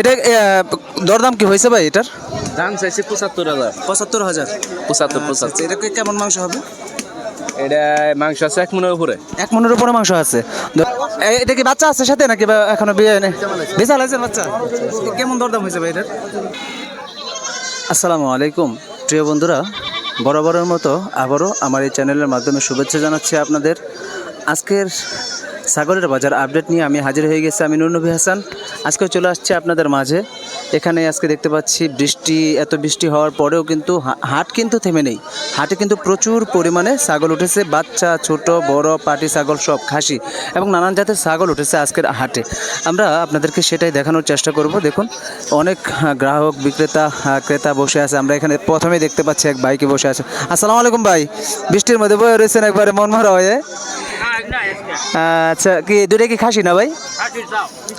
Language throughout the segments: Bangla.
এটা দরদাম কি হয়েছে ভাই এটার? দাম চাইছে পঁচাত্তর হাজার। পঁচাত্তর হাজার? পঁচাত্তর পঁচাত্তর। এটা কেমন মাংস হবে? এটা মাংস আছে এক মনের উপরে। এক মনের উপরে মাংস আছে। এটা কি বাচ্চা আছে সাথে নাকি এখনও বিয়ে নেই বিশাল আছে বাচ্চা। কেমন দরদাম হয়েছে ভাই এটার? আসসালামু আলাইকুম। প্রিয় বন্ধুরা বরাবরের মতো আবারও আমার এই চ্যানেলের মাধ্যমে শুভেচ্ছা জানাচ্ছি আপনাদের। আজকের সাগরের বাজার আপডেট নিয়ে আমি হাজির হয়ে গেছি আমি নুরনবী হাসান। আজকে চলে আসছি আপনাদের মাঝে। এখানে আজকে দেখতে পাচ্ছি বৃষ্টি, এত বৃষ্টি হওয়ার পরেও কিন্তু হাট কিন্তু থেমে নেই। হাটে কিন্তু প্রচুর পরিমাণে ছাগল উঠেছে, বাচ্চা, ছোট, বড়, পাটি ছাগল সব খাসি এবং নানান জাতের ছাগল উঠেছে আজকের হাটে। আমরা আপনাদেরকে সেটাই দেখানোর চেষ্টা করব। দেখুন, অনেক গ্রাহক, বিক্রেতা ক্রেতা বসে আছে। আমরা এখানে প্রথমে দেখতে পাচ্ছি এক বাইকে বসে আছে। আসসালামু আলাইকুম ভাই। বৃষ্টির মধ্যে বয়ে রয়েছেন একবারে মন মারা হয়ে। আচ্ছা কি দুটো কি খাসি না ভাই?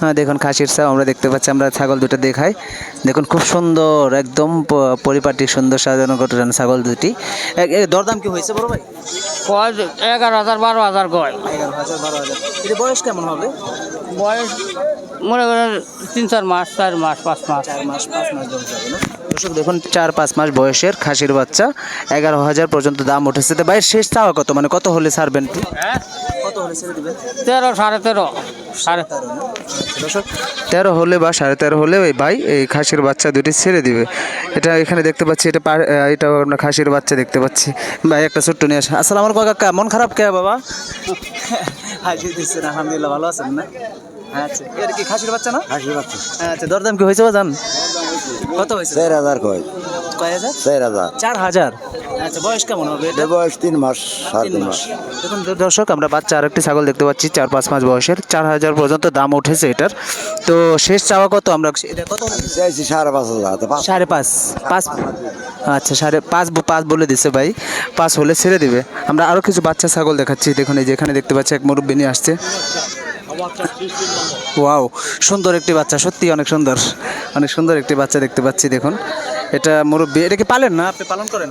হ্যাঁ দেখুন খাসির চাও আমরা দেখতে পাচ্ছি আমরা ছাগল দুটো দেখাই। দেখুন খুব সুন্দর একদম পরিপাটি সুন্দর সাজানো ঘটনা ছাগল দুটি দরদাম কি হয়েছে বড় ভাই? এগারো হাজার বারো হাজার গয় এগারো হাজার বারো হাজার। বয়স কেমন হবে? বয়স মনে করেন তিন চার মাস চার মাস পাঁচ মাস। চার মাস পাঁচ মাস না? দর্শক দেখুন চার পাঁচ মাস বয়সের খাসির বাচ্চা। এগারো হাজার পর্যন্ত দাম উঠেছে। তো ভাই শেষ চাওয়া কত? মানে কত হলে ছাড়বেন? কত হলে ছেড়ে দিবেন? তেরো সাড়ে তেরো। সাড়ে দর্শক তেরো হলে বা সাড়ে তেরো হলে ওই ভাই এই খাসির বাচ্চা দুটি ছেড়ে দিবে। এটা এখানে দেখতে পাচ্ছি এটা এটা আমরা খাসির বাচ্চা দেখতে পাচ্ছি। ভাই একটা ছোট্ট নিয়ে আসে আসসালাম কাকা মন খারাপ কে বাবা? হাজির দিচ্ছেন আলহামদুলিল্লাহ ভালো আছেন না? আচ্ছা এর কি খাসির বাচ্চা না? হাসি পাচ্ছি আচ্ছা দরদাম কি হয়েছে জান? কত হয়েছে? চার হাজার কয়। কয় হাজার? চার হাজার। চার হাজার? আচ্ছা বয়স কেমন হবে এটা? বয়স তিন মাস সাড়ে তিন মাস। দেখুন দর্শক আমরা বাচ্চা আরেকটি ছাগল দেখতে পাচ্ছি চার পাঁচ মাস বয়সের। চার হাজার পর্যন্ত দাম উঠেছে এটার। তো শেষ চাওয়া কত আমরা এটা কত? চাইছি সাড়ে পাঁচ হাজার সাড়ে পাঁচ। পাঁচ আচ্ছা সাড়ে পাঁচ পাঁচ বলে দিছে ভাই। পাঁচ হলে ছেড়ে দিবে। আমরা আরও কিছু বাচ্চা ছাগল দেখাচ্ছি। দেখুন এই যেখানে দেখতে পাচ্ছি এক মুরব্বী নিয়ে আসছে। ওয়াও সুন্দর একটি বাচ্চা সত্যি অনেক সুন্দর। অনেক সুন্দর একটি বাচ্চা দেখতে পাচ্ছি দেখুন। এটা মুরব্বী এটা কি পালেন না আপনি পালন করেন?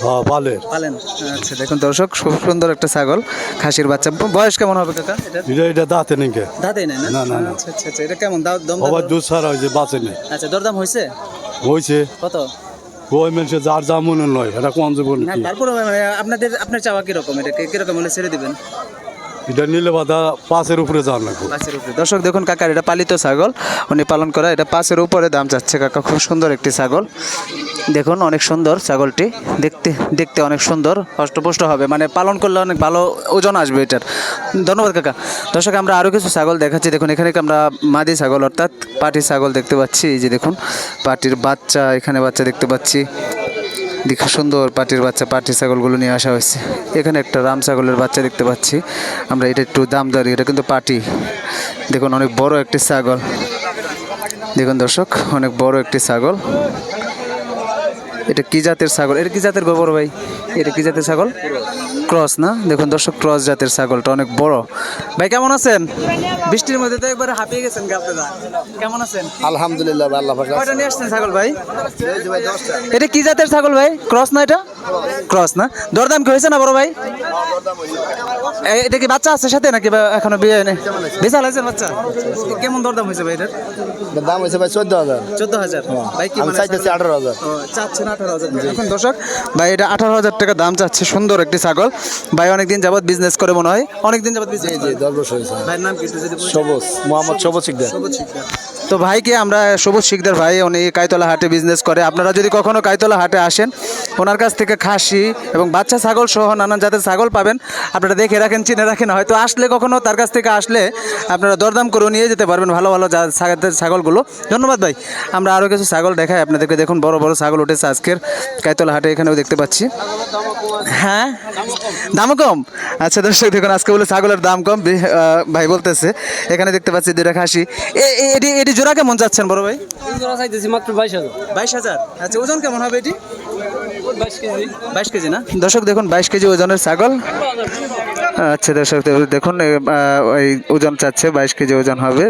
হ্যাঁ পালের পালেন। আচ্ছা দেখুন দর্শক খুব সুন্দর একটা ছাগল খাসির বাচ্চা। বয়স কেমন হবে কাকা? এটা? এটা দাঁতে নাকি দাঁতেই নাই না, না, না। আচ্ছা আচ্ছা আচ্ছা এটা কেমন? দাম দম আবার দুধ ছাড়া হয়েছে বাঁচে নেই। আচ্ছা দরদাম হয়েছে? হয়েছে। কত? ওই মানুষের যার যা মনে নয় এটা কোন জীবন না তারপরে মানে আপনাদের আপনার চাওয়া কীরকম? এটা কি- কীরকম হলে ছেড়ে দিবেন? এটা নিলে বাধা পাঁচের উপরে যাওয়ার লাগবে। দর্শক দেখুন কাকার এটা পালিত ছাগল। উনি পালন করা, এটা পাঁচের উপরে দাম চাচ্ছে কাকা। খুব সুন্দর একটি ছাগল। দেখুন, অনেক সুন্দর ছাগলটি। দেখতে দেখতে অনেক সুন্দর হষ্টপুষ্ট হবে। মানে পালন করলে অনেক ভালো ওজন আসবে এটার। ধন্যবাদ কাকা। দর্শক, আমরা আরও কিছু ছাগল দেখাচ্ছি। দেখুন, এখানে আমরা মাদি ছাগল, অর্থাৎ পাটি ছাগল দেখতে পাচ্ছি। এই যে দেখুন, পাটির বাচ্চা, এখানে বাচ্চা দেখতে পাচ্ছি। দেখে সুন্দর পাটির বাচ্চা, পাটি ছাগলগুলো নিয়ে আসা হয়েছে। এখানে একটা রাম ছাগলের বাচ্চা দেখতে পাচ্ছি। আমরা এটা একটু দাম দরি, এটা কিন্তু পাটি। দেখুন, অনেক বড় একটি ছাগল। দেখুন দর্শক, অনেক বড় একটি ছাগল। এটা কি জাতের ছাগল? এটা কি জাতের গোবর ভাই? এটা কি জাতের ছাগল? ক্রস না? দেখুন দর্শক ক্রস জাতের ছাগলটা অনেক বড়। ভাই কেমন আছেন? বৃষ্টির মধ্যে তো একবার হাঁপিয়ে গেছেন কেমন আছেন? আলহামদুলিল্লাহ আল্লাহ কয়টা নিয়ে আসছেন ছাগল ভাই? এটা কি জাতের ছাগল ভাই? ক্রস না এটা? ক্রস না? দরদাম কি হয়েছে না বড় ভাই? এটা কি বাচ্চা আছে সাথে নাকি এখনও বিয়ে নেই বিশাল আছে বাচ্চা? কেমন দরদাম হয়েছে ভাই এটার? দাম হয়েছে ভাই চোদ্দ হাজার। চোদ্দ হাজার। ভাই কি আমি চাইতেছি আঠারো হাজার। চাচ্ছেন আঠারো হাজার। এখন দর্শক ভাই এটা আঠারো হাজার টাকা দাম চাচ্ছে সুন্দর একটি ছাগল। ভাই অনেকদিন যাবৎ বিজনেস করে মনে হয়। অনেকদিন যাবত বিজনেস জি দশ বছর হয়েছে। ভাইয়ের নাম কি একটু যদি বলেন? সবুজ মোহাম্মদ সবুজ শিকদার। তো ভাইকে আমরা সবুজ শিকদার ভাই উনি কাইতলা হাটে বিজনেস করে। আপনারা যদি কখনো কাইতলা হাটে আসেন ওনার কাছ থেকে খাসি এবং বাচ্চা ছাগল সহ নানান জাতের ছাগল পাবেন। আপনারা দেখে রাখেন চিনে রাখেন। হয়তো আসলে কখনো তার কাছ থেকে আসলে আপনারা দরদাম করে নিয়ে যেতে পারবেন ভালো ভালো জাতের ছাগলগুলো। ধন্যবাদ ভাই। আমরা আরও কিছু ছাগল দেখাই আপনাদেরকে দেখুন বড় বড় ছাগল উঠেছে আজকের। কাইতলা হাটে এখানেও দেখতে পাচ্ছি। হ্যাঁ? দামও কম? আচ্ছা দর্শক দেখুন আজকে বলে ছাগলের দাম কম। ভাই বলতেছে এখানে দেখতে পাচ্ছি দুটা খাসি এটি এটি জোড়া কেমন যাচ্ছেন বড় ভাই? চাইতেছি মাত্র বাইশ হাজার। বাইশ হাজার? আচ্ছা ওজন কেমন হবে এটি? বাইশ কেজি। না? দর্শক দেখুন বাইশ কেজি ওজনের ছাগল। আচ্ছা দর্শক দেখুন ওই ওজন চাচ্ছে বাইশ কেজি ওজন হবে।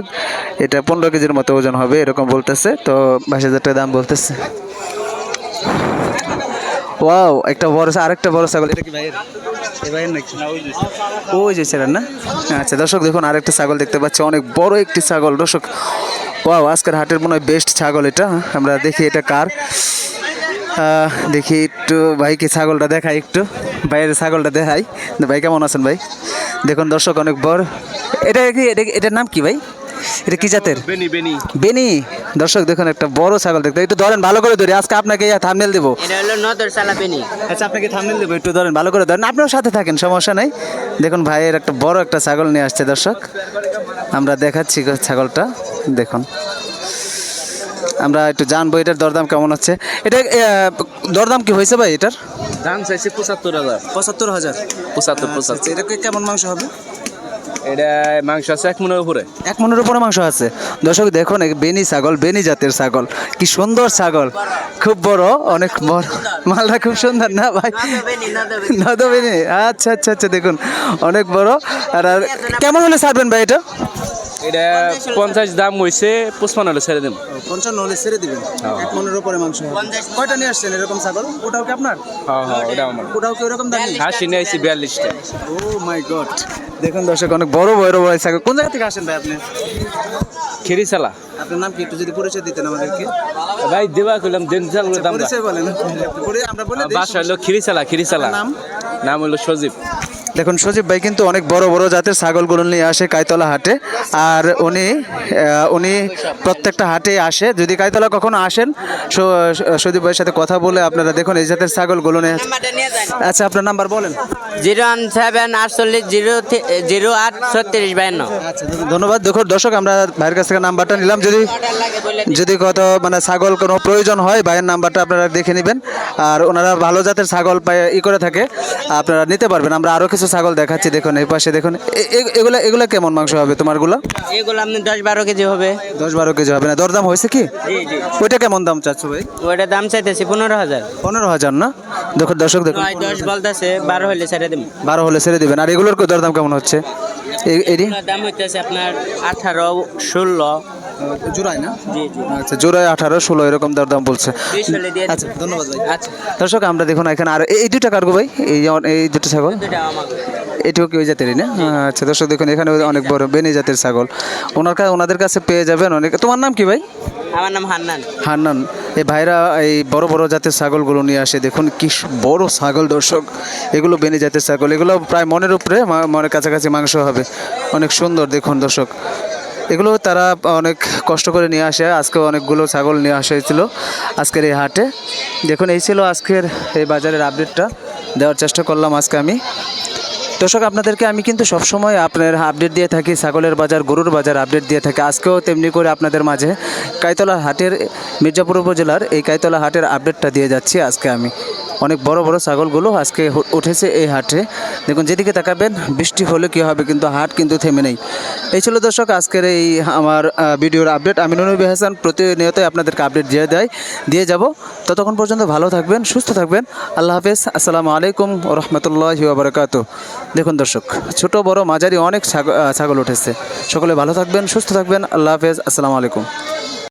এটা পনেরো কেজির মতো ওজন হবে এরকম বলতেছে। তো বাইশ হাজার টাকা দাম বলতেছে। ওয়াও একটা বড় আরেকটা বড় ছাগল এটা কি ভাইয়ের? এই ভাইয়ের নাকি? ওই যে ছেলের। না? আচ্ছা দর্শক দেখুন আরেকটা ছাগল দেখতে পাচ্ছি। অনেক বড় একটি ছাগল দর্শক। ওয়াও আজকের হাটের মনে হয় বেস্ট ছাগল এটা আমরা দেখি এটা কার। দেখি একটু ভাইকে ছাগলটা দেখাই একটু। ভাইয়ের ছাগলটা দেখাই। ভাই কেমন আছেন ভাই? দেখুন দর্শক অনেক বড়। এটা কি এটা- এটার নাম কি ভাই? এটা কি জাতের? বেনি বেনি। বেনি? দর্শক দেখুন একটা বড় ছাগল দেখতে। একটু ধরেন ভালো করে ধরি। আজকে আপনাকে থামনেল দেবো। এটা হলো নদর সালা পেনি আচ্ছা আপনাকে থামনেল দেবো। একটু ধরেন ভালো করে ধরেন। আপনার সাথে থাকেন সমস্যা নেই। দেখুন ভাইয়ের একটা বড় একটা ছাগল নিয়ে আসছে দর্শক। আমরা দেখাচ্ছি ছাগলটা। দেখুন। আমরা একটু জানব এটার দরদাম কেমন হচ্ছে। এটা দরদাম কি হয়েছে ভাই এটার? দাম চাইছে পঁচাত্তর হাজার। পঁচাত্তর হাজার। পঁচাত্তর পঁচাত্তর। এটা কেমন মাংস হবে? এটা মাংস আছে এক মনের উপরে। এক মনের উপরে মাংস আছে। দর্শক, দেখুন বেনি ছাগল, বেনি জাতের ছাগল। কি সুন্দর ছাগল। খুব বড়, অনেক বড়। মালটা খুব সুন্দর না ভাই? নদবেনি আচ্ছা আচ্ছা আচ্ছা দেখুন, অনেক বড়। আর কেমন হলে ছাড়বেন ভাই এটা? এটা পঞ্চাশ দাম হয়েছে পঁচপান্ন হলে ছেড়ে দেন পঞ্চান্ন হলে ছেড়ে দিবেন? এক মনের উপরে মাংস কয়টা নিয়ে আসছেন এরকম ছাগল? ওটাও কি আপনার? হ্যাঁ হ্যাঁ ওটাও কি ওরকম দামি? হাসি নিয়ে আসছি বিয়াল্লিশটা। Oh my god. দেখুন দর্শক অনেক বড় বড় বড় ছাগল। কোন জায়গা থেকে আসেন ভাই আপনি? খিরি চালা আপনার নাম কি? একটু যদি পরিচয় দিতেন আমাদেরকে। ভাই দেবা করলাম দেন চাল দাম পরিচয় বলেন। পরি- আমরা বলে বাসা হলো নাম? নাম হলো সজীব। দেখুন সজীব ভাই কিন্তু অনেক বড় বড় জাতের ছাগলগুলো নিয়ে আসে কাইতলা হাটে। আর উনি উনি প্রত্যেকটা হাটে আসে। যদি কাইতলা কখনো আসেন সজীব ভাইয়ের সাথে কথা বলে আপনারা দেখুন এই জাতের ছাগলগুলো নিয়ে আচ্ছা আপনার নাম্বার বলেন। জিরো ওয়ান সেভেন আটচল্লিশ জিরো জিরো আট ছত্রিশ বায়ান্ন। আচ্ছা ধন্যবাদ। দেখুন দর্শক আমরা ভাইয়ের কাছ থেকে নাম্বারটা নিলাম। যদি যদি কত মানে ছাগল কোনো প্রয়োজন হয় ভাইয়ের নাম্বারটা আপনারা দেখে নেবেন। আর ওনারা ভালো জাতের ছাগল পায় ই করে থাকে আপনারা নিতে পারবেন। আমরা আরও কিছু ছাগল দেখাচ্ছি দেখুন এই পাশে দেখুন। এগুলা এগুলা কেমন মাংস হবে তোমারগুলো? এগুলো আপনি দশ বারো কেজি হবে। দশ বারো কেজি হবে না দরদাম হয়েছে কি? ওইটা কেমন দাম চাচ্ছ ভাই? ওইটা দাম চাইতেছি পনেরো হাজার। পনেরো হাজার না? দেখুন দর্শক দেখুন। দশ বলতেছে বারো হলে ছেড়ে দেবো বারো হলে ছেড়ে দেবেন। আর এগুলোর দরদাম কেমন হচ্ছে? দাম হইতেছে আপনার আঠারো ষোলো জোড়ায় না? আচ্ছা জোড়ায় আঠারো ষোলো এরকম দরদাম বলছে। বিশ হলে দিয়ে আচ্ছা ধন্যবাদ ভাই। আচ্ছা। দর্শক আমরা দেখুন এখানে আর এই দুটো ভাই এই এই দুটো ছাগল। এটিও কি ওই জাতেরই না? আচ্ছা দর্শক দেখুন এখানে অনেক বড় বেনি জাতের ছাগল। ওনার কাছে ওনাদের কাছে পেয়ে যাবেন অনেক। তোমার নাম কি ভাই? আমার নাম হান্নান। হান্নান। এই ভাইরা এই বড় বড় জাতের ছাগলগুলো নিয়ে আসে। দেখুন কি বড় ছাগল দর্শক। এগুলো বেনি জাতের ছাগল। এগুলো প্রায় মনের উপরে মনের কাছাকাছি মাংস হবে। অনেক সুন্দর দেখুন দর্শক। এগুলো তারা অনেক কষ্ট করে নিয়ে আসে। আজকে অনেকগুলো ছাগল নিয়ে আসা হয়েছিল আজকের এই হাটে। দেখুন, এই ছিল আজকের এই বাজারের আপডেটটা দেওয়ার চেষ্টা করলাম আজকে আমি। দর্শক, আপনাদেরকে আমি কিন্তু সবসময় আপনার আপডেট দিয়ে থাকি, ছাগলের বাজার, গরুর বাজার আপডেট দিয়ে থাকি। আজকেও তেমনি করে আপনাদের মাঝে কাইতলা হাটের মির্জাপুর উপজেলার এই কাইতলা হাটের আপডেটটা দিয়ে যাচ্ছি আজকে আমি। অনেক বড় বড় ছাগলগুলো আজকে উঠেছে এই হাটে। দেখুন, যেদিকে তাকাবেন, বৃষ্টি হলে কী হবে কিন্তু হাট কিন্তু থেমে নেই। এই ছিল দর্শক, আজকের এই আমার ভিডিওর আপডেট। আমি নুনবী হাসান, প্রতিনিয়তই আপনাদেরকে আপডেট দিয়ে দেয়, দিয়ে যাব। ততক্ষণ পর্যন্ত ভালো থাকবেন, সুস্থ থাকবেন। আল্লাহ হাফেজ। আসসালামু আলাইকুম রহমতুল্লাহ বারকাত দেখুন দর্শক, ছোট, বড়, মাঝারি অনেক ছাগ- ছাগল উঠেছে। সকলে ভালো থাকবেন, সুস্থ থাকবেন। আল্লাহ হাফেজ। আসসালামু আলাইকুম।